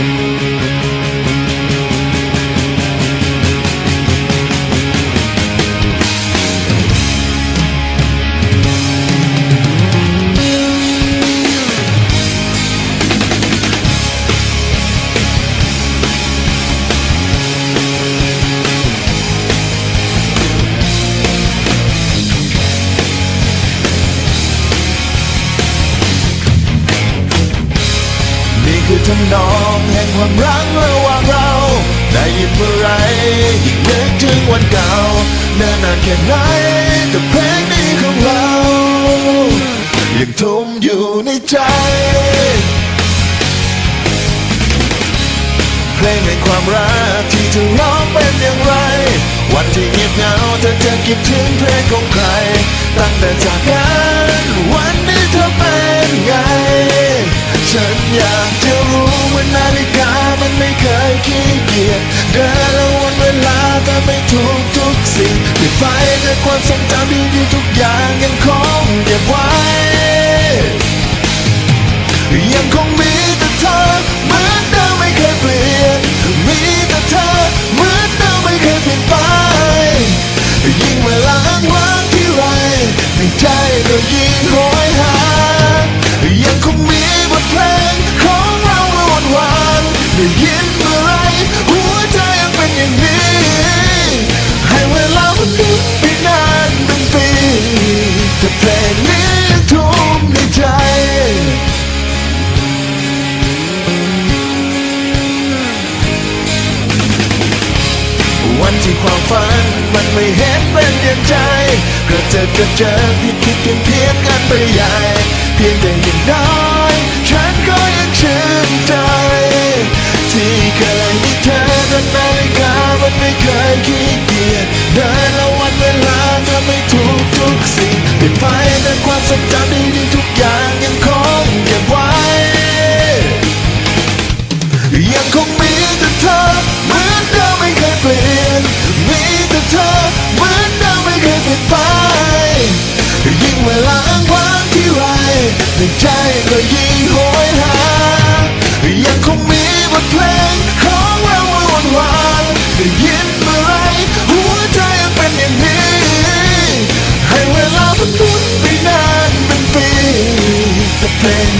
นี่คื ทำนองแห่งความรักระหว่างเรา ได้ยินเมื่อไรยิ่งนึกถึงวันเก่าเนิ่นนานแค่ไหนแต่เพลงนี้ของเรา ยังทุ่มอยู่ในใจ เพลงแห่งความรักที่เธอร้องเป็นอย่างไร วันที่เงียบเหงาเธอจะคิดถึงเพลงของใคร ตั้งแต่จากกันวันนี้เธอเป็นไง ฉันอยาก กียดเดินและวันเวลาแต่ไม่ทุกทุกสิ่งปิดไฟแต่ความทรงจำดีๆทุกอย่างยังคงเก็บไว้ ยังคงมีแต่เธอ ไม่เห็นเป็นอย่างใจก็เจอก็เจอที่คิดเพียงเพียงกันไปใหญ่เพียงแต่อย่างน้อยฉันก็ยังชื่นใจ ที่เคยมีเธอแต่นาฬิกามันไม่เคยขี้เกียจเดินละวันเวลาทำให้ทุกทุกสิ่งเปลี่ยนไปแต่ความทรงจำดีๆทุ ในใจก็ยิ่งโหยหา ยังคงมีบทเพลงของเราเมื่อวันวานได้ยินเมื่อไรหัวใจยังเป็นอย่างนี้ ให้เวลาพันหมุนไปนานเป็นปีแต่เพลง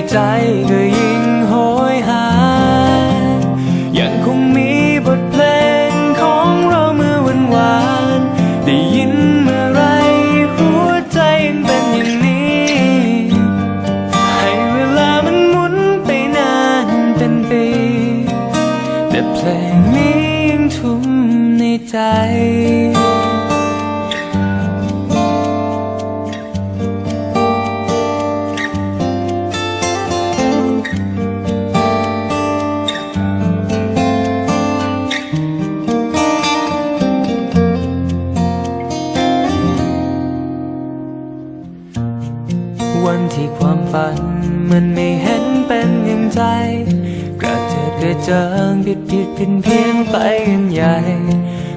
ในใจก็ยิ่ ที่ความฝัน มันไม่เห็นเป็นอย่างใจ กระเจิดกระเจิงผิดผิดเพี้ยนเพี้ยนไปกันใหญ่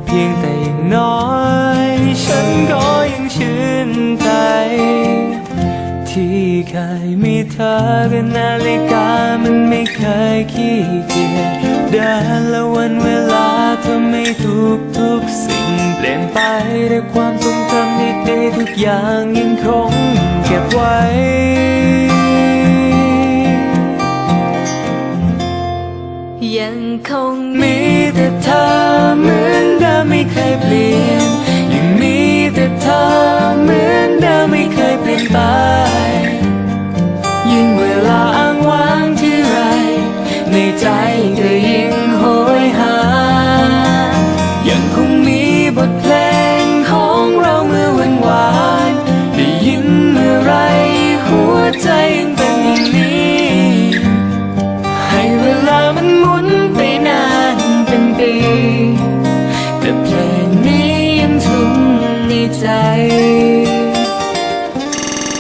เพียงแต่อย่างน้อย ฉันก็ยังชื่นใจ ที่เคยมีเธอกับนาฬิกามันไม่เคยขี้เกียจเดินและวันเวลา ทำให้ทุกทุกสิ่งเปลี่ยนไปแต่ความทรงจำดีๆทุกอย่างยังคงเก็บไว้ยังคงมีแต่เธอเหมือนเดิมไม่เคยเปลี่ยนยังมีแต่เธอเหมือนเดิมไม่เคยเปลี่ยนไปยิ่งเวลา